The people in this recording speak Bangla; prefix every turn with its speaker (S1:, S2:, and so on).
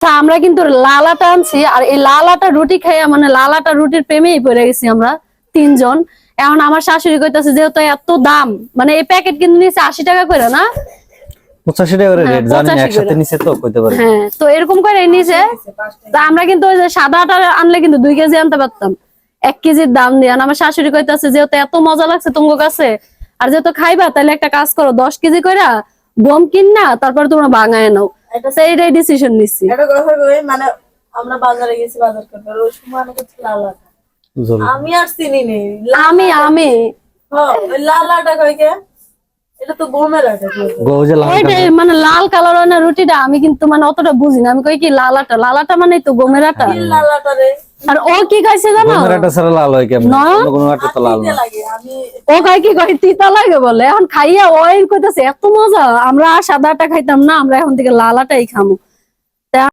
S1: আমরা কিন্তু লালাটা আনছি আর এই লালাটা রুটি খাইয়া মানে লালাটা রুটির প্রেমেই পড়ে গেছি আমরা তিনজন। এখন আমার শাশুড়ি কইতাছে যেহেতু এত দাম মানে এই প্যাকেট কিন্তু নিচে আশি টাকা করে না?
S2: করে
S1: হ্যাঁ,
S2: রেট জানি না
S1: 85
S2: একসাথে
S1: করে।
S2: নিচে তো কইতে পারি।
S1: হ্যাঁ তো এরকম করে নিচে আমরা কিন্তু ওই যে সাদা আটা আনলে কিন্তু দুই কেজি আনতে পারতাম। এক কেজির দাম দিয়ে। আমার শাশুড়ি কইতাছে যেহেতু এত মজা লাগছে তোমার কাছে আর যেহেতু খাইবা তাহলে একটা কাজ করো দশ কেজি কইরা গম কিন না তারপর তোমরা বাঙায় নাও। সেইটাই ডিসিশন নিছি।
S3: এটা মানে আমরা বাজারে গেছি বাজার করতে। ওই সময় অনেক লাল আটা। আমি আর চিনি নেই।
S1: আমি আমি।
S3: লাল আটা কই কে? এটা তো গমের আটা
S1: ওইটাই মানে লাল কালার হয় না রুটিটা আমি কিন্তু মানে অতটা বুঝি না। আমি কই কি লালাটা লালাটা লাল আটা মানে তো গমের আটা।
S3: লাল আটা রে?
S1: আর ও কি কইছে জানো?
S2: গমের সারা লাল হয় কেমন? কোনো আটা তো লাল না।
S1: ও খাই কি কই তিতা লাগে বলে। এখন খাইয়া ওই কইতাছে এত মজা। আমরা সাদাটা সাদা আটা খাইতাম না আমরা এখন থেকে লালাটাই খামু।